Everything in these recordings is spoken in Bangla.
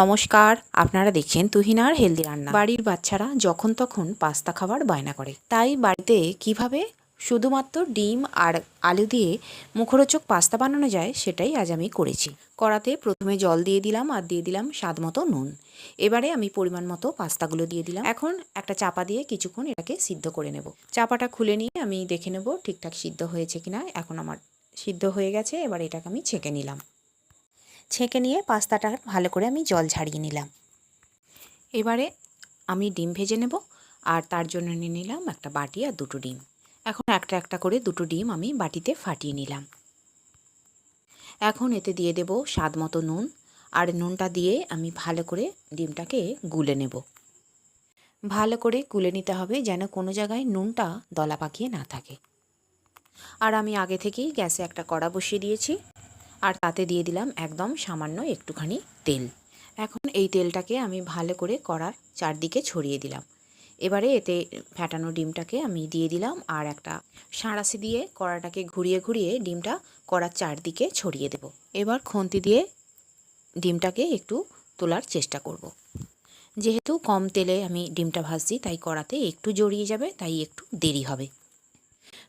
নমস্কার, আপনারা দেখছেন তুহিনার হেলদি রান্না। বাড়ির বাচ্চারা যখন তখন পাস্তা খাবার বায়না করে। তাই বাড়িতে কীভাবে শুধুমাত্র ডিম আর আলু দিয়ে মুখরোচক পাস্তা বানানো যায় সেটাই আজ আমি করেছি। কড়াতে প্রথমে জল দিয়ে দিলাম আর দিয়ে দিলাম স্বাদ মতো নুন। এবারে আমি পরিমাণ মতো পাস্তাগুলো দিয়ে দিলাম। এখন একটা চাপা দিয়ে কিছুক্ষণ এটাকে সিদ্ধ করে নেব। চাপাটা খুলে নিয়ে আমি দেখে নেব ঠিকঠাক সিদ্ধ হয়েছে কিনা। এখন আমার সিদ্ধ হয়ে গেছে, এবার এটাকে আমি ছেঁকে নিলাম। ছেঁকে নিয়ে পাস্তাটা ভালো করে আমি জল ঝাড়িয়ে নিলাম। এবারে আমি ডিম ভেজে নেব আর তার জন্য নিয়ে নিলাম একটা বাটি আর দুটো ডিম। এখন একটা একটা করে দুটো ডিম আমি বাটিতে ফাটিয়ে নিলাম। এখন এতে দিয়ে দেব স্বাদ মতো নুন আর নুনটা দিয়ে আমি ভালো করে ডিমটাকে গুলে নেব। ভালো করে গুলে নিতে হবে যেন কোনো জায়গায় নুনটা দলা পাকিয়ে না থাকে। আর আমি আগে থেকেই গ্যাসে একটা কড়া বসিয়ে দিয়েছি। আর তাতে দিয়ে দিলাম একদম সামান্য একটুখানি তেল। এখন এই তেলটাকে আমি ভালো করে কড়ার চারদিকে ছড়িয়ে দিলাম। এবারে এতে ফ্যাটানো ডিমটাকে আমি দিয়ে দিলাম আর একটা সাঁড়াশি দিয়ে কড়াটাকে ঘুরিয়ে ঘুরিয়ে ডিমটা কড়ার চারদিকে ছড়িয়ে দেব। এবার খুন্তি দিয়ে ডিমটাকে একটু তোলার চেষ্টা করব। যেহেতু কম তেলে আমি ডিমটা ভাজছি, তাই কড়াতে একটু জড়িয়ে যাবে, তাই একটু দেরি হবে।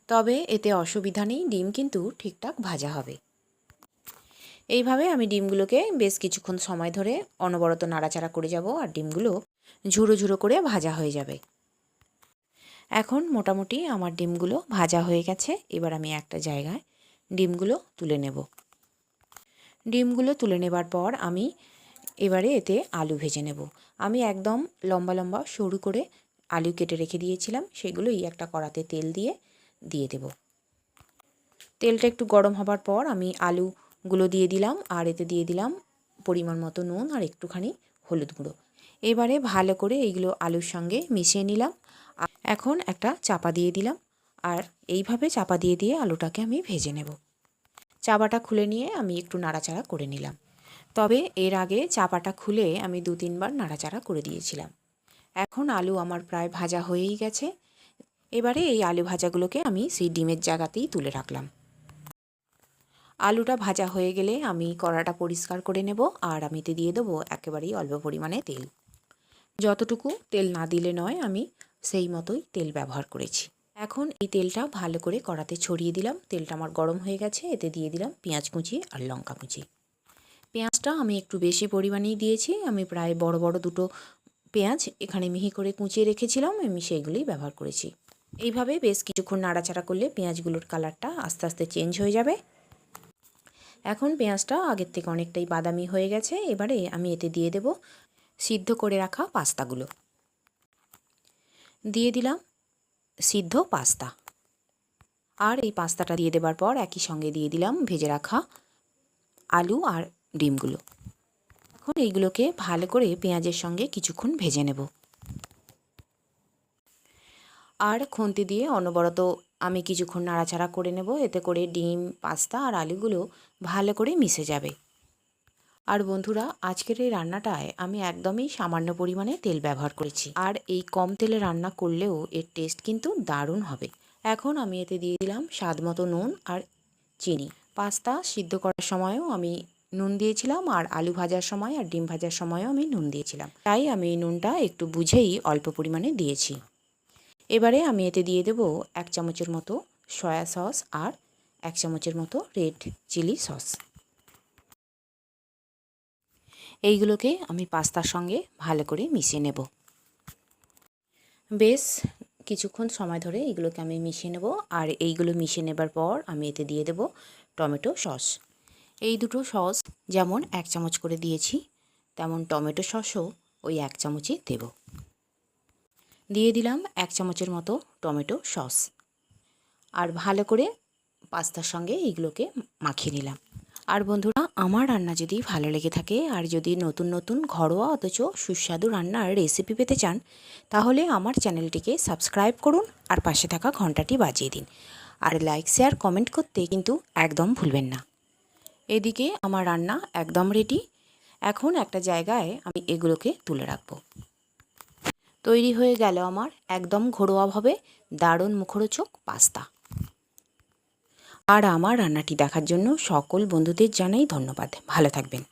তবে এতে অসুবিধা নেই, ডিম কিন্তু ঠিকঠাক ভাজা হবে। এইভাবে আমি ডিমগুলোকে বেশ কিছুক্ষণ সময় ধরে অনবরত নাড়াচাড়া করে যাব আর ডিমগুলো ঝুড়ো ঝুড়ো করে ভাজা হয়ে যাবে। এখন মোটামুটি আমার ডিমগুলো ভাজা হয়ে গেছে। এবার আমি একটা জায়গায় ডিমগুলো তুলে নেব। ডিমগুলো তুলে নেবার পর আমি এবারে এতে আলু ভেজে নেব। আমি একদম লম্বা লম্বা সরু করে আলু কেটে রেখে দিয়েছিলাম। সেগুলোই একটা কড়াতে তেল দিয়ে দিয়ে দেব। তেলটা একটু গরম হবার পর আমি আলু গুলো দিয়ে দিলাম, আর এতে দিয়ে দিলাম পরিমাণ মতো নুন আর একটুখানি হলুদ গুঁড়ো। এবারে ভালো করে এইগুলো আলুর সঙ্গে মিশিয়ে নিলাম। এখন একটা চাপা দিয়ে দিলাম, আর এইভাবে চাপা দিয়ে দিয়ে আলুটাকে আমি ভেজে নেব। চাপাটা খুলে নিয়ে আমি একটু নাড়াচাড়া করে নিলাম। তবে এর আগে চাপাটা খুলে আমি দু তিনবার নাড়াচাড়া করে দিয়েছিলাম। এখন আলু আমার প্রায় ভাজা হয়েই গেছে। এবারে এই আলু ভাজাগুলোকে আমি সেই ডিমের জায়গাতেই তুলে রাখলাম। আলুটা ভাজা হয়ে গেলে আমি কড়াটা পরিষ্কার করে নেব আর আমি এতে দিয়ে দেবো একেবারেই অল্প পরিমাণে তেল। যতটুকু তেল না দিলে নয়, আমি সেই মতোই তেল ব্যবহার করেছি। এখন এই তেলটা ভালো করে কড়াতে ছড়িয়ে দিলাম। তেলটা আমার গরম হয়ে গেছে, এতে দিয়ে দিলাম পেঁয়াজ কুচি আর লঙ্কা কুচি। পেঁয়াজটা আমি একটু বেশি পরিমাণেই দিয়েছি। আমি প্রায় বড় বড় দুটো পেঁয়াজ এখানে মিহি করে কুচিয়ে রেখেছিলাম, আমি সেইগুলোই ব্যবহার করেছি। এইভাবে বেশ কিছুক্ষণ নাড়াচাড়া করলে পেঁয়াজগুলোর কালারটা আস্তে আস্তে চেঞ্জ হয়ে যাবে। এখন পেঁয়াজটা আগের থেকে অনেকটাই বাদামি হয়ে গেছে, এবারে আমি এতে দিয়ে দেব সিদ্ধ করে রাখা পাস্তাগুলো। দিয়ে দিলাম সিদ্ধ পাস্তা। আর এই পাস্তাটা দিয়ে দেবার পর একই সঙ্গে দিয়ে দিলাম ভেজে রাখা আলু আর ডিমগুলো। এখন এইগুলোকে ভালো করে পেঁয়াজের সঙ্গে কিছুক্ষণ ভেজে নেব। আর খুন্তি দিয়ে অনবরত আমি কিছুক্ষণ নাড়াচাড়া করে নেব, এতে করে ডিম, পাস্তা আর আলুগুলো ভালো করে মিশে যাবে। আর বন্ধুরা, আজকের এই রান্নাটায় আমি একদমই সামান্য পরিমাণে তেল ব্যবহার করেছি। আর এই কম তেলে রান্না করলেও এর টেস্ট কিন্তু দারুণ হবে। এখন আমি এতে দিয়ে দিলাম স্বাদ মতো নুন আর চিনি। পাস্তা সিদ্ধ করার সময়ও আমি নুন দিয়েছিলাম আর আলু ভাজার সময় আর ডিম ভাজার সময়ও আমি নুন দিয়েছিলাম। তাই আমি এই নুনটা একটু বুঝেই অল্প পরিমাণে দিয়েছি। এবারে আমি এতে দিয়ে দেব এক চামচের মতো সয়া সস আর এক চামচের মতো রেড চিলি সস। এইগুলোকে আমি পাস্তার সঙ্গে ভালো করে মিশিয়ে নেব। বেশ কিছুক্ষণ সময় ধরে এগুলোকে আমি মিশিয়ে নেব আর এইগুলো মিশিয়ে নেবার পর আমি এতে দিয়ে দেব টমেটো সস। এই দুটো সস যেমন এক চামচ করে দিয়েছি, তেমন টমেটো সসও ওই এক চামচই দেব। দিয়ে দিলাম এক চামচের মতো টমেটো সস। আর ভালো করে পাস্তার সঙ্গে এইগুলোকে মাখিয়ে নিলাম। আর বন্ধুরা, আমার রান্না যদি ভালো লেগে থাকে আর যদি নতুন নতুন ঘরোয়া অথচ সুস্বাদু রান্নার রেসিপি পেতে চান, তাহলে আমার চ্যানেলটিকে সাবস্ক্রাইব করুন আর পাশে থাকা ঘন্টাটি বাজিয়ে দিন। আর লাইক শেয়ার কমেন্ট করতে কিন্তু একদম ভুলবেন না। এদিকে আমার রান্না একদম রেডি এখন একটা জায়গায় আমি এগুলোকে তুলে রাখব। তৈরি হয়ে গেল আমার একদম ঘরোয়াভাবে দারুণ মুখরোচক পাস্তা। আর আমার রান্নাটি দেখার জন্য সকল বন্ধুদের জানাই ধন্যবাদ। ভালো থাকবেন।